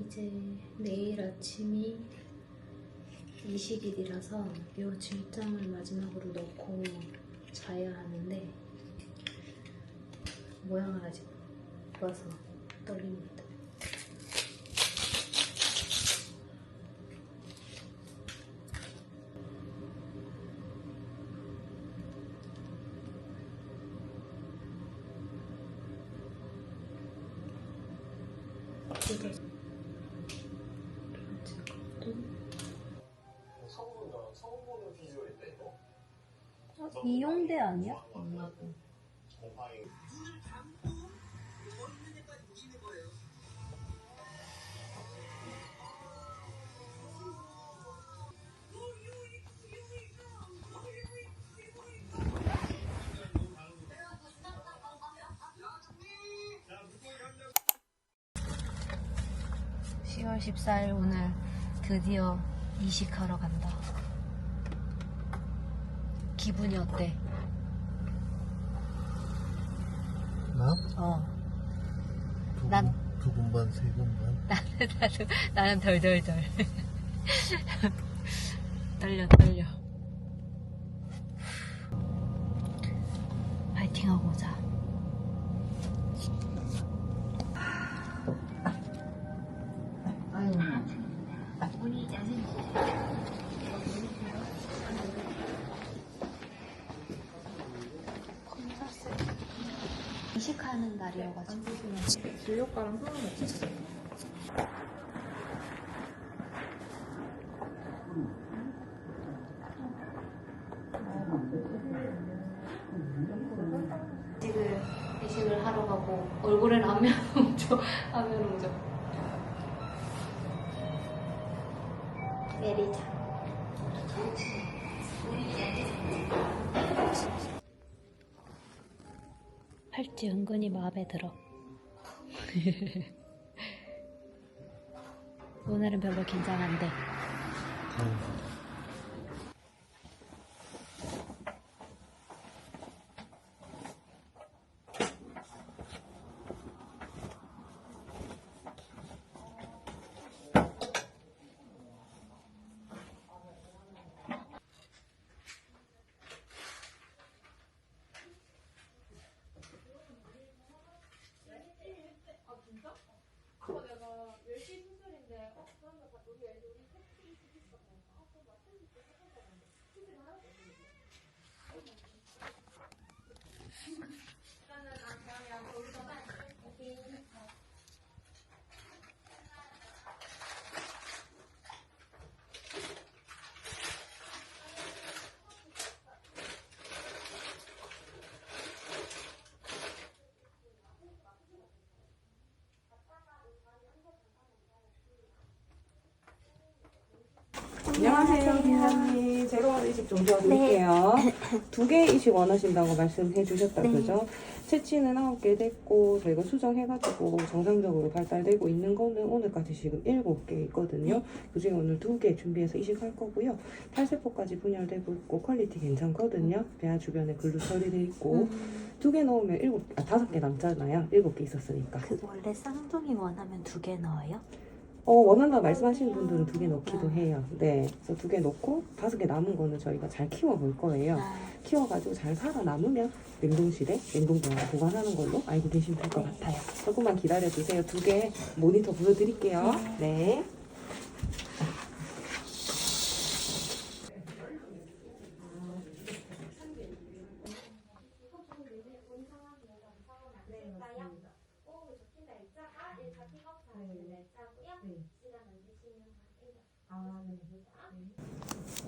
이제 내일 아침이 이식일이라서 이 질장을 마지막으로 넣고 자야 하는데 모양을 아직 못 봐서 떨립니다. 뜯어 이용대 아니야? 시 10월 14일 오늘 드디어 이식하러 간다. 기분이 어때? 나? 어. 두, 난- 분, 두 분반, 세 분반? 나는, 나는, 나는 덜덜덜. 떨려, 떨려. 파이팅하고 오자. 이식하는 날이어가지고. 진료과랑 이식을 하러 가고 얼굴엔 안면 오죠. 안면 오죠. 내리자. 팔찌 은근히 마음에 들어. 오늘은 별로 긴장 안 돼. 안녕하세요, 김장님. 제로원 이식 좀 도와드릴게요. 두개 이식 원하신다고 말씀해 주셨다, 그죠? 채취는 아홉 개 됐고, 저희가 수정해가지고 정상적으로 발달되고 있는 거는 오늘까지 지금 일곱 개 있거든요. 그 중에 오늘 두 개 준비해서 이식할 거고요. 탈세포까지 분열되고 있고, 퀄리티 괜찮거든요. 배아 주변에 글루 처리돼 있고, 두 개 넣으면 일곱, 아, 다섯 개 남잖아요. 일곱 개 있었으니까. 그 원래 쌍둥이 원하면 두 개 넣어요? 어, 원한다 말씀하시는 분들은 두 개 넣기도 해요. 네. 그래서 두 개 넣고 다섯 개 남은 거는 저희가 잘 키워볼 거예요. 아, 키워가지고 잘 살아남으면 냉동실에 냉동병에 보관하는 걸로 알고 계시면 될 것 같아요. 조금만 기다려주세요. 두 개 모니터 보여드릴게요. 네.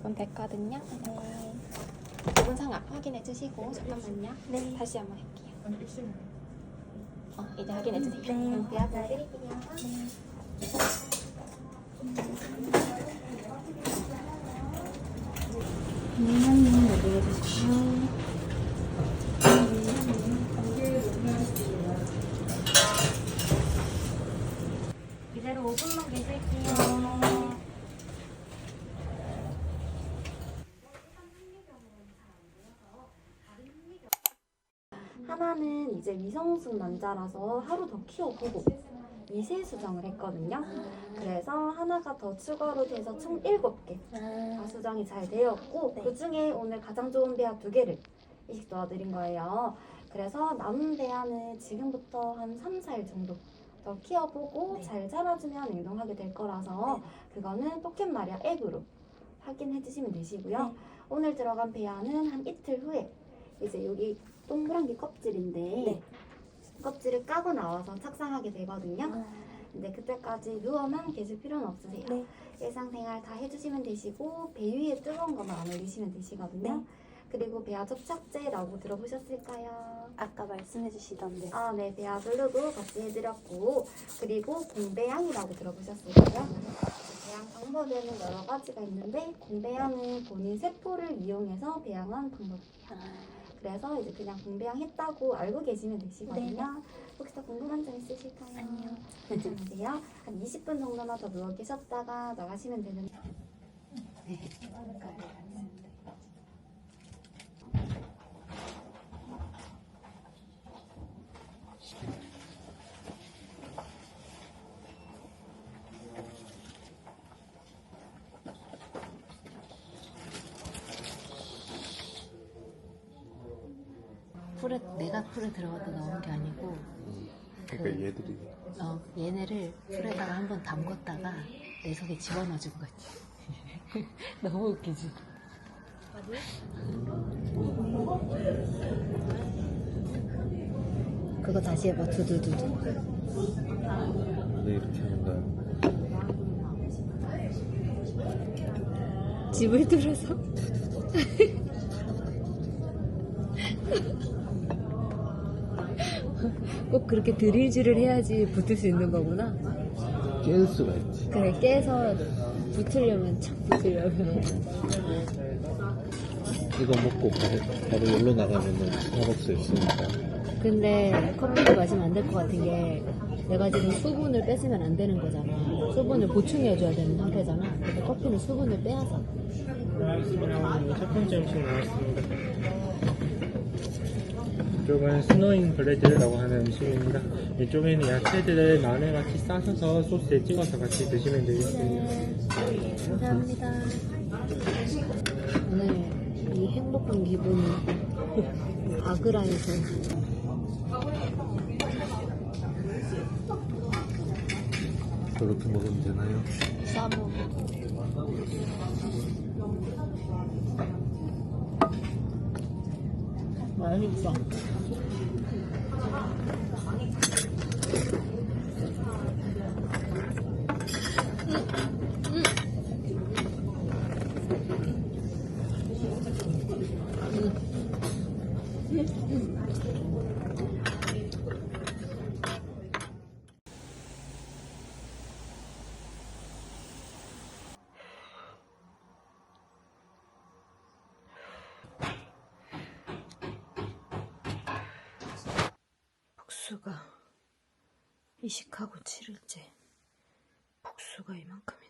이건 됐거든요. 네. 부분 상악 확인해 주시고 잠깐만요. 네. 다시 한번 할게요. 어, 이제 확인해 주세요. 네. 대화 드릴게요. 이대로 5분만 계실게요. 하나는 이제 위성숙 난자라서 하루 더 키워보고 미세 수정을 했거든요. 그래서 하나가 더 추가로 돼서 총 7개 다 수정이 잘 되었고 네. 그 중에 오늘 가장 좋은 배아 두 개를 이식 도와드린 거예요. 그래서 남은 배아는 지금부터 한 3, 4일 정도 더 키워보고 네. 잘 자라주면 행동하게 될 거라서 그거는 포켓 마리아 앱으로 확인해 주시면 되시고요. 네. 오늘 들어간 배아는 한 이틀 후에 이제 여기 동그란 게 껍질인데 네. 껍질을 까고 나와서 착상하게 되거든요. 근데 그때까지 누워만 계실 필요는 없으세요. 네. 일상생활 다 해주시면 되시고 배 위에 뜨거운 것만 안 올리시면 되시거든요. 네. 그리고 배아 접착제라고 들어보셨을까요? 아까 말씀해 주시던데. 아, 네, 배아 블루도 같이 해드렸고 그리고 공배양이라고 들어보셨을까요? 배양 방법에는 여러 가지가 있는데 공배양은 본인 세포를 이용해서 배양한 방법이에요. 그래서 이제 그냥 공배양 했다고 알고 계시면 되시거든요. 혹시 더 궁금한 점 있으실까요? 아니요. 괜찮으세요? 한 20분 정도만 더 누워 계셨다가 나가시면 되는데. 풀에 내가 풀에 들어갔다 나온 게 아니고 그러니까 얘들이 어, 얘네를 풀에다가 한번 담궜다가 내 속에 집어넣어준 거지. 너무 웃기지. 그거 다시 해봐 두두두두. 왜 이렇게 하는 거야? 집을 뚫어서. 꼭 그렇게 드릴질을 해야지 붙을 수 있는 거구나. 깰 수가 있지. 그래 깨서 붙으려면 착 붙으려면. 이거 먹고 바로, 바로 열로 나가면은 스타벅스 있으니까. 근데 커피를 마시면 안 될 것 같은 게 내가 지금 수분을 뺏으면 안 되는 거잖아. 수분을 보충해줘야 되는 상태잖아. 근데 커피는 수분을 빼앗아. 첫 번째 음식 나왔습니다. 이쪽은 스노잉 브레드라고 하는 음식입니다. 이쪽에는 야채들을 마늘같이 싸셔서 소스에 찍어서 같이 드시면 되겠습니다. 감사합니다. 오늘 이 행복한 기분이 아그라에서 저렇게 먹으면 되나요? 싸먹어. 맛있어. 복수가 이식하고 7일째 복수가 이만큼이나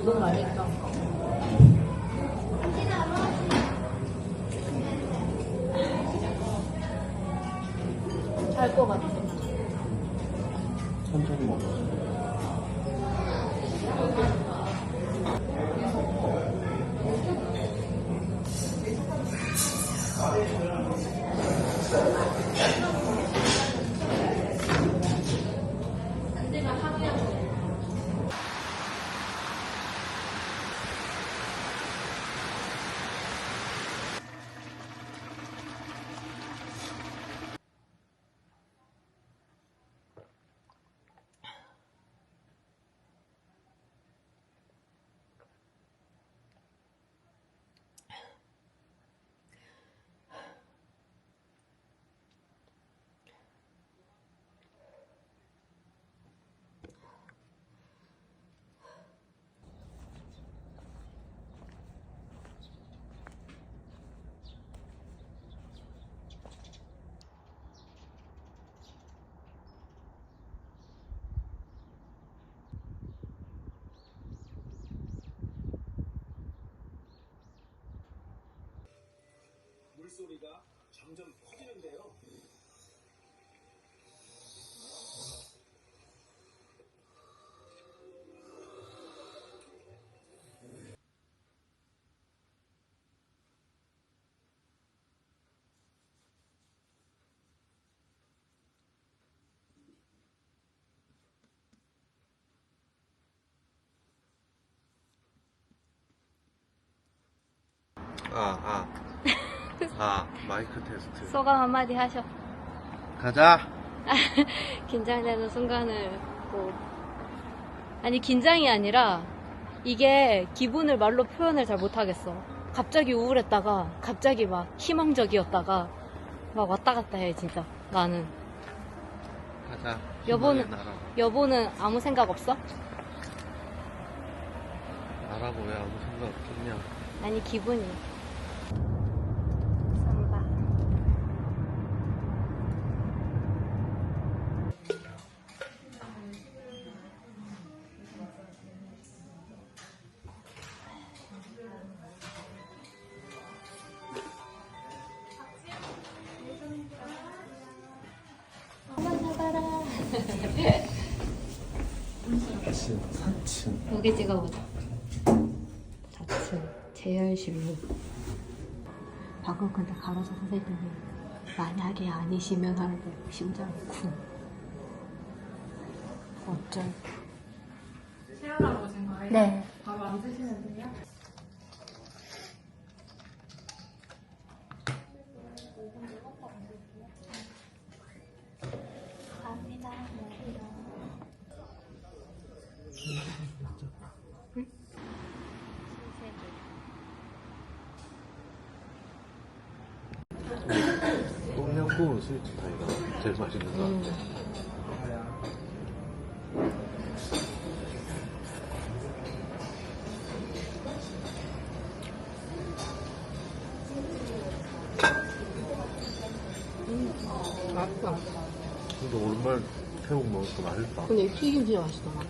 이거 맛있다. 잘것 같아. 천천히 먹어. 물소리가 점점 커지는데요. 아, 아. 아, 마이크 테스트. 소감 한마디 하셔. 가자! 긴장되는 순간을 뭐 아니 긴장이 아니라 이게 기분을 말로 표현을 잘 못하겠어. 갑자기 우울했다가 갑자기 막 희망적이었다가 막 왔다 갔다 해 진짜 나는. 가자. 여보는-. 여보는 아무 생각 없어? 나라고 왜 아무 생각 없겠냐. 아니 기분이. 4층, 4층. 여기 찍어보자. 4층 재열실로. 방금 근데 가로수 선생님이 만약에 아니시면 하는데 심장 쿵. 어쩔. 채연하고 오신 거예요? 네. 바로 앉으시면 돼요? 똠양꿍은 스위치 타이가 제일 맛있는 것 같아. 맛있어. 근데 오랜만에 태국 먹으니까 맛있다. 근데 이 튀김 진짜 맛있더라.